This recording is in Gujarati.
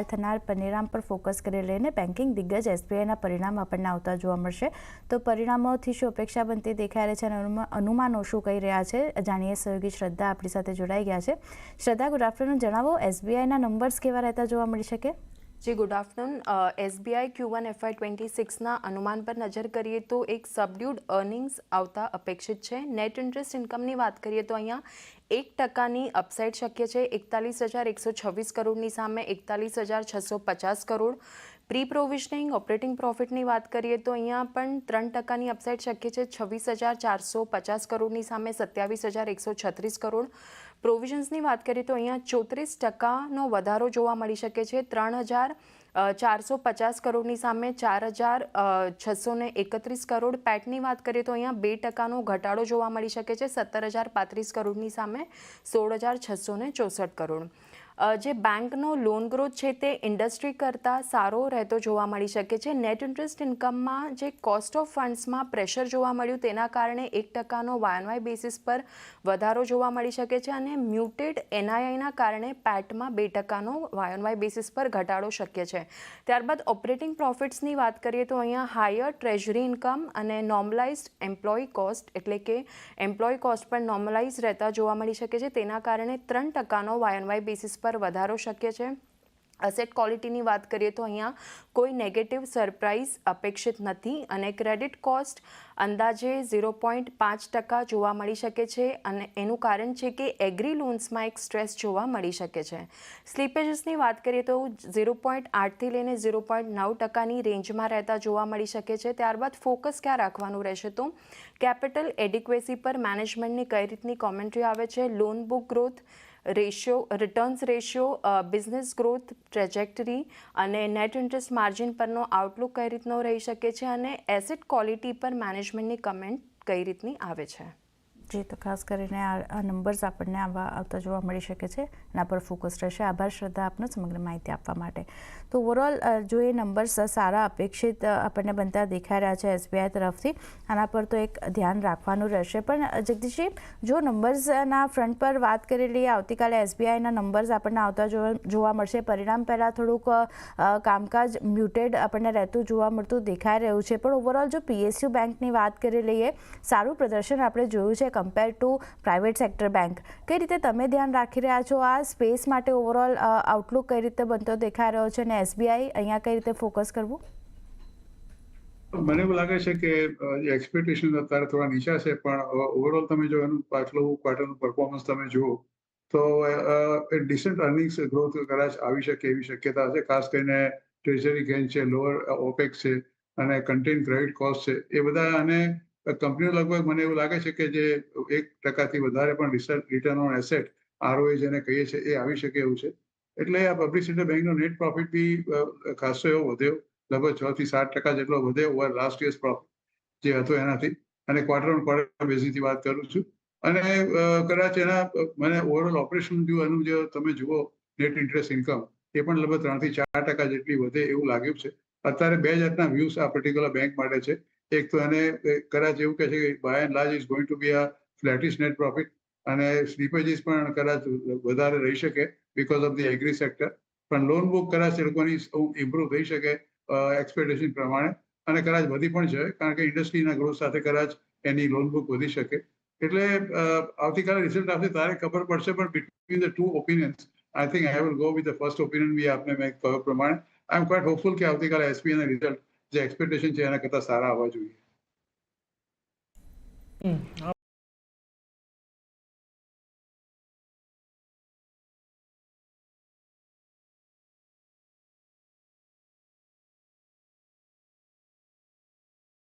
જાહેર થનાર પરિણામ પર ફોકસ કરી લઈને બેન્કિંગ દિગ્ગજ એસબીઆઈના પરિણામ આપણને આવતા જોવા મળશે. તો પરિણામોથી શું અપેક્ષા બનતી દેખાઈ રહી છે અને અનુમા- અનુમાનો શું કહી રહ્યા છે? જાણીએ સહયોગી શ્રદ્ધા આપણી સાથે જોડાઈ ગયા છે. શ્રદ્ધા ગુડ આફ્ટરનૂન જણાવો એસબીઆઈના નંબર્સ કેવા રહેતા જોવા મળી શકે? Ji good afternoon SBI Q one FY twenty સિક્સના અનુમાન પર નજર કરીએ તો એક સબડ્યુડ અર્નિંગ્સ આવતા અપેક્ષિત છે. નેટ ઇન્ટરેસ્ટ ઇન્કમની વાત કરીએ તો અહીંયા એક ટકાની અપસાઇડ શક્ય છે. એકતાલીસ હજાર એકસો છવ્વીસ કરોડની સામે એકતાલીસ હજાર છસો પચાસ કરોડ. પ્રી પ્રોવિઝનિંગ ઓપરેટિંગ પ્રોફિટની વાત કરીએ તો અહીંયા પણ ત્રણ ટકાની અપસાઇડ શક્ય છે. છવ્વીસ હજાર ચારસો પચાસ કરોડની સામે સત્યાવીસ હજાર એકસો છત્રીસ કરોડ. પ્રોવિઝન્સની વાત કરીએ તો અહીંયા ચોત્રીસ ટકાનો વધારો જોવા મળી શકે છે. ત્રણ હજાર ચારસો પચાસ કરોડની સામે ચાર હજાર છસો ને એકત્રીસ કરોડ પેટની વાત કરીએ તો અહીંયા બે ટકાનો ઘટાડો જોવા મળી શકે છે. સત્તર હજાર પાંત્રીસ કરોડની સામે સોળ હજાર છસો ચોસઠ કરોડ. જે બેંકનો લોન ગ્રોથ છે તે ઇન્ડસ્ટ્રી કરતાં સારો રહેતો જોવા મળી શકે છે. નેટ ઇન્ટરેસ્ટ ઇન્કમમાં જે કોસ્ટ ઓફ ફંડ્સમાં પ્રેશર જોવા મળ્યું તેના કારણે એક ટકાનો વાય બેસિસ પર વધારો જોવા મળી શકે છે અને મ્યુટેડ એનઆઈઆઈના કારણે પેટમાં બે ટકાનો વાય બેસિસ પર ઘટાડો શક્ય છે. ત્યારબાદ ઓપરેટિંગ પ્રોફિટ્સની વાત કરીએ તો અહીંયા હાયર ટ્રેઝરી ઇન્કમ અને નોર્મલાઇઝડ એમ્પ્લોય કોસ્ટ એટલે કે એમ્પ્લોય કોસ્ટ પણ નોર્મલાઇઝ રહેતા જોવા મળી શકે છે. તેના કારણે ત્રણ ટકાનો વાયનવાય બેસિસ પર વધારો શક્ય છે. અસેટ ક્વોલિટીની વાત કરીએ તો અહીંયા કોઈ નેગેટિવ સરપ્રાઇઝ અપેક્ષિત નથી અને ક્રેડિટ કોસ્ટ અંદાજે ઝીરો પોઈન્ટ પાંચ ટકા જોવા મળી શકે છે અને એનું કારણ છે કે એગ્રી લોન્સમાં એક સ્ટ્રેસ જોવા મળી શકે છે. સ્લીપેજીસની વાત કરીએ તો ઝીરો પોઈન્ટ આઠથી લઈને ઝીરો પોઈન્ટ નવ ટકાની રેન્જમાં રહેતા જોવા મળી શકે છે. ત્યારબાદ ફોકસ ક્યાં રાખવાનું રહેશે તો કેપિટલ એડિક્વેસી પર મેનેજમેન્ટની કઈ રીતની કોમેન્ટ્રી આવે છે? Loan book growth ratio returns ratio business growth trajectory અને નેટ ઇન્ટરેસ્ટ માર્જિન પરનો આઉટલુક કઈ રીતનો રહી શકે છે અને એસેટ ક્વોલિટી પર મેનેજમેન્ટની કમેન્ટ કઈ રીતની આવે છે? જી તો ખાસ કરીને આ નંબર્સ આપણને આવા આવતા જોવા મળી શકે છે. એના પર ફોકસ રહેશે. આભાર, શ્રદ્ધા આપનો સમગ્ર માહિતી આપવા માટે. તો ઓવરઓલ જો એ નંબર્સ સારા અપેક્ષિત આપણને બનતા દેખાઈ રહ્યા છે એસબીઆઈ તરફથી, આના પર તો એક ધ્યાન રાખવાનું રહેશે. પણ જગદીશજી, જો નંબર્સના ફ્રન્ટ પર વાત કરી લઈએ આવતીકાલે એસબીઆઈના નંબર્સ આપણને આવતા જોવા મળશે. પરિણામ પહેલાં થોડુંક કામકાજ મ્યુટેડ આપણને રહેતું જોવા મળતું દેખાઈ રહ્યું છે. પણ ઓવરઓલ જો પીએસયુ બેંકની વાત કરી લઈએ, સારું પ્રદર્શન આપણે જોયું છે. Compare to private sector bank કઈ રીતે તમે ધ્યાન રાખી રહ્યા છો આ સ્પેસ માટે ઓવરઓલ આઉટલુક કઈ રીતે બનતો દેખાઈ રહ્યો છે અને એસબીઆઈ અહીંયા કઈ રીતે ફોકસ કરવું? મને એવું લાગે છે કે એક્સપેક્ટેશન અત્યારે થોડા નીચા છે, પણ ઓવરઓલ તમે જો એનું પાછલું ક્વાર્ટરનું પરફોર્મન્સ તમે જુઓ, તો ડિસન્ટ અર્નિંગ્સ ગ્રોથ કદાચ આવી શકે એવી શક્યતા છે ખાસ કરીને ટ્રેઝરી ગેન છે લોઅર ઓપેક્સ છે અને કન્ટેન્ટ ક્રેડિટ કોસ્ટ છે, એ બધા અને કંપનીઓ લગભગ મને એવું લાગે છે કે જે એક ટકાથી વધારે પણ રિટર્ન ઓન એસેટ આરઓએ જેને કહીએ છીએ એ આવી શકે એવું છે. એટલે આ પબ્લિક સેક્ટર બેંકનો નેટ પ્રોફિટ બી ખાસો એવો વધ્યો. લગભગ છ થી સાત ટકા જેટલો વધે ઓવર લાસ્ટ યર્સ પ્રોફિટ જે હતો એનાથી. અને ક્વાર્ટર ઓન ક્વાર્ટર બેઝિસથી વાત કરું છું. અને કદાચ એના મને ઓવરઓલ ઓપરેશન જો એનું જે તમે જુઓ નેટ ઇન્ટરેસ્ટ ઇન્કમ એ પણ લગભગ ત્રણથી ચાર ટકા જેટલી વધે એવું લાગ્યું છે. અત્યારે બે જાતના વ્યૂઝ આ પર્ટિક્યુલર બેંક માટે છે. એક તો એને કદાચ એવું કહે છે કે by and large is going to be a flattish net profit અને સ્લીપેજીસ પણ કદાચ વધારે રહી શકે because of the agri sector પણ લોન બુક કદાચ એ લોકોની ઇમ્પ્રુવ થઈ શકે એક્સપેક્ટેશન પ્રમાણે અને કદાચ વધી પણ છે કારણ કે ઇન્ડસ્ટ્રીના ગ્રોથ સાથે કદાચ એની લોન બુક વધી શકે. એટલે આવતીકાલે રિઝલ્ટ આવશે તારે ખબર પડશે, પણ between the two opinions I think I will go with the first opinion બી આપને મેં કહ્યું પ્રમાણે. આઈ એમ ક્વાઇટ હોપફુલ કે આવતીકાલે એસપી ના રિઝલ્ટ જે એક્સપેક્ટેશન છે એના કરતાં સારા આવવા જોઈએ.